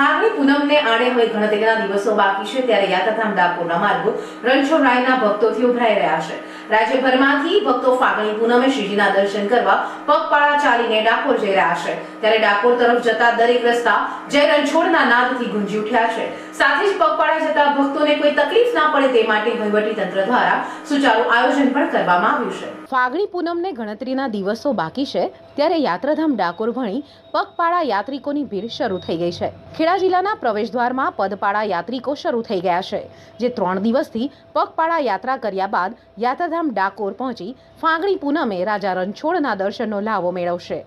sabe? પૂનમને આડે હવે ગણતરીના દિવસો બાકી છે, ત્યારે યાત્રાધામ ડાકોરના માર્ગો રણછોડરાયના ભક્તોથી ઉભરાઈ રહ્યા છે. રાજ્યભરમાંથી ભક્તો ફાગણી પૂનમે શ્રીજીના દર્શન કરવા પગપાળા ચાલીને ડાકોર જઈ રહ્યા છે. ત્યારે ડાકોર તરફ જતા દરેક રસ્તા જય રણછોડના નાદથી ગુંજી ઉઠ્યા છે. સાથે જ પગપાળા જતા ભક્તોને કોઈ તકલીફ ના પડે તે માટે વહીવટી તંત્ર દ્વારા સુચારુ આયોજન પણ કરવામાં આવ્યું છે. ફાગણી પૂનમને ગણતરીના દિવસો બાકી છે, ત્યારે યાત્રાધામ ડાકોર ભણી પગપાળા યાત્રિકોની ભીડ શરૂ થઈ ગઈ છે. ખેડા જિલ્લાના પ્રવેશદ્વારમાં પદપાળા યાત્રિકો શરૂ થઈ ગયા છે, જે ત્રણ દિવસથી પગપાળા યાત્રા કર્યા બાદ યાત્રાધામ ડાકોર પહોંચી ફાગણી પૂનમે રાજા રણછોડના દર્શનનો લાવો મેળવશે.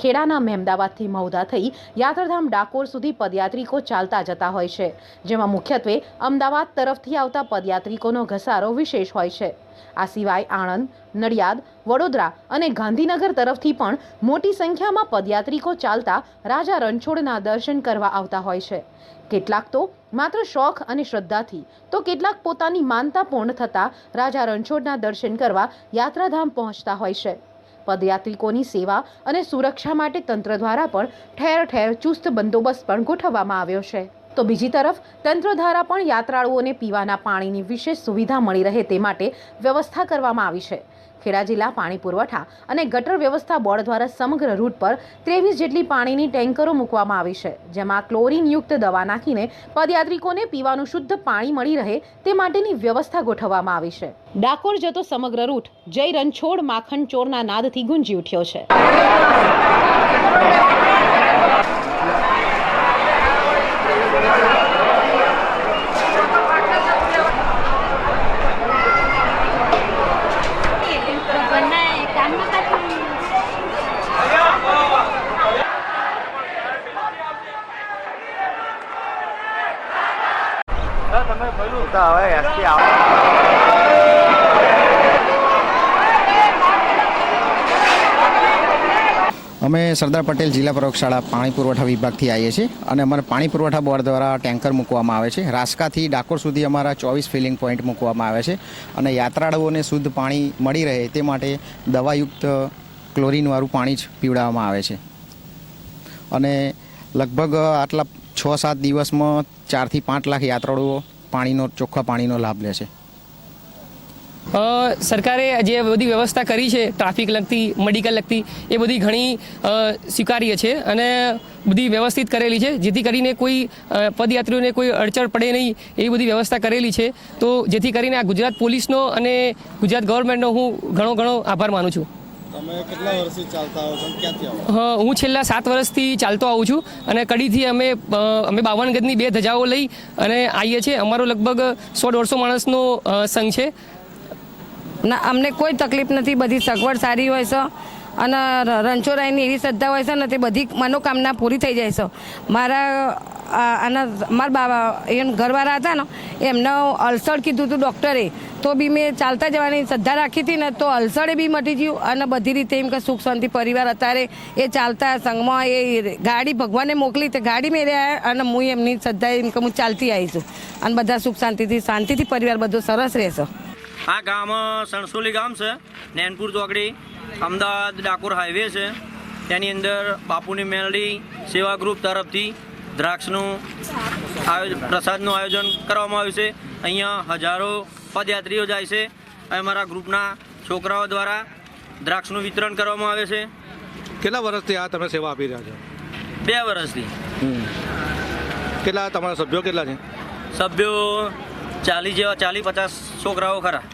ખેડાના મહેમદાવાદથી મહુધા થઈ યાત્રાધામ ડાકોર સુધી પદયાત્રિકો ચાલતા જતા હોય છે, જેમાં મુખ્યત્વે અમદાવાદ તરફથી આવતા પદયાત્રિકોનો ઘસારો વિશેષ હોય છે. આ સિવાય આણંદ, નડિયાદ, વડોદરા અને ગાંધીનગર તરફથી પણ મોટી સંખ્યામાં પદયાત્રિકો ચાલતા રાજા રણછોડના દર્શન કરવા આવતા હોય છે. કેટલાક તો માત્ર શોખ અને શ્રદ્ધાથી, તો કેટલાક પોતાની માનતા પૂર્ણ થતાં રાજા રણછોડના દર્શન કરવા યાત્રાધામ પહોંચતા હોય છે. પદયાત્રિકોની સેવા અને સુરક્ષા માટે તંત્ર દ્વારા પણ ઠેર ઠેર ચુસ્ત બંદોબસ્ત પણ ગોઠવવામાં આવ્યો છે. તો બીજી તરફ, તંત્ર દ્વારા પણ યાત્રાળુઓને પીવાના પાણીની વિશેષ સુવિધા મળી રહે તે માટે વ્યવસ્થા કરવામાં આવી છે. ખેડા જિલ્લા પાણી પુરવઠા અને ગટર વ્યવસ્થા બોર્ડ દ્વારા સમગ્ર રૂટ પર ત્રેવીસ જેટલી પાણીની ટેન્કરો મૂકવામાં આવી છે, જેમાં ક્લોરીનયુક્ત દવા નાખીને પદયાત્રિકોને પીવાનું શુદ્ધ પાણી મળી રહે તે માટેની વ્યવસ્થા ગોઠવવામાં આવી છે. ડાકોર જતો સમગ્ર રૂટ જય રણછોડ માખણ ચોરના નાદથી ગુંજી ઉઠ્યો છે. અમે સરદાર પટેલ જિલ્લા પ્રયોગશાળા પાણી પુરવઠા વિભાગથી આવીએ છીએ અને અમારે પાણી પુરવઠા બોર્ડ દ્વારા ટેન્કર મૂકવામાં આવે છે. રાસકાથી ડાકોર સુધી અમારા ચોવીસ ફિલિંગ પોઈન્ટ મૂકવામાં આવે છે અને યાત્રાળુઓને શુદ્ધ પાણી મળી રહે તે માટે દવાયુક્ત ક્લોરીનવાળું પાણી જ પીવડાવવામાં આવે છે. અને લગભગ આટલા છ સાત દિવસમાં ચારથી પાંચ લાખ યાત્રાળુઓ પાણીનો, ચોખ્ખા પાણીનો લાભ લે છે સરકારે જે બધી વ્યવસ્થા કરી છે, ટ્રાફિક લગતી, મેડિકલ લગતી, એ બધી ઘણી સ્વીકાર્ય છે અને બધી વ્યવસ્થિત કરેલી છે. જેથી કરીને કોઈ પદયાત્રીઓને કોઈ અડચણ પડે નહીં એવી બધી વ્યવસ્થા કરેલી છે. તો જેથી કરીને આ ગુજરાત પોલીસનો અને ગુજરાત ગવર્મેન્ટનો હું ઘણો ઘણો આભાર માનું છું. તમે કેટલા વર્ષથી ચાલતા આવો છો ક્યાંથી આવો હું છેલ્લા સાત વર્ષથી ચાલતો આવું છું અને કડીથી અમે અમે બાવન ગજની બે ધજાઓ લઈ અને આવીએ છીએ. અમારો લગભગ સો દોઢસો માણસનો સંઘ છે. ના અમને કોઈ તકલીફ નથી. બધી સગવડ સારી હોય છે અને રણછોડરાયની એવી શ્રદ્ધા હોય છે ને તે બધી મનોકામના પૂરી થઈ જાય છે. મારા આના મારા બાબા એમ ઘરવાળા હતા ને, એમને અલ્સર કીધું હતું ડૉક્ટરે. તો બી મેં ચાલતા જવાની શ્રદ્ધા રાખી હતી ને, તો અલ્સરે બી મટી ગયું અને બધી રીતે એમ કે સુખ શાંતિ પરિવાર અત્યારે એ ચાલતા સંઘમાં એ ગાડી ભગવાને મોકલી તે ગાડી મેં રહ્યા અને હું એમની શ્રદ્ધા એમ કે હું ચાલતી આવીશું અને બધા સુખ શાંતિથી શાંતિથી પરિવાર બધો સરસ રહેશે. આ ગામ સણસોલી ગામ છે, નૈનપુર ચોકડી, અમદાવાદ ડાકોર હાઈવે છે. તેની અંદર બાપુની મેલડી સેવા ગ્રુપ તરફથી દ્રાક્ષનું આયોજન પ્રસાદનું આયોજન કરવામાં આવ્યું છે. અહીંયા હજારો પદયાત્રીઓ જાય છે. અમારા ગ્રુપના છોકરાઓ દ્વારા દ્રાક્ષનું વિતરણ કરવામાં આવે છે. કેટલા વર્ષથી આ તમે સેવા આપી રહ્યા છો? બે વર્ષથી. કેટલા તમારા સભ્યો કેટલા છે? સભ્યો ચાલીસ જેવા ચાલીસ પચાસ છોકરાઓ ખરા.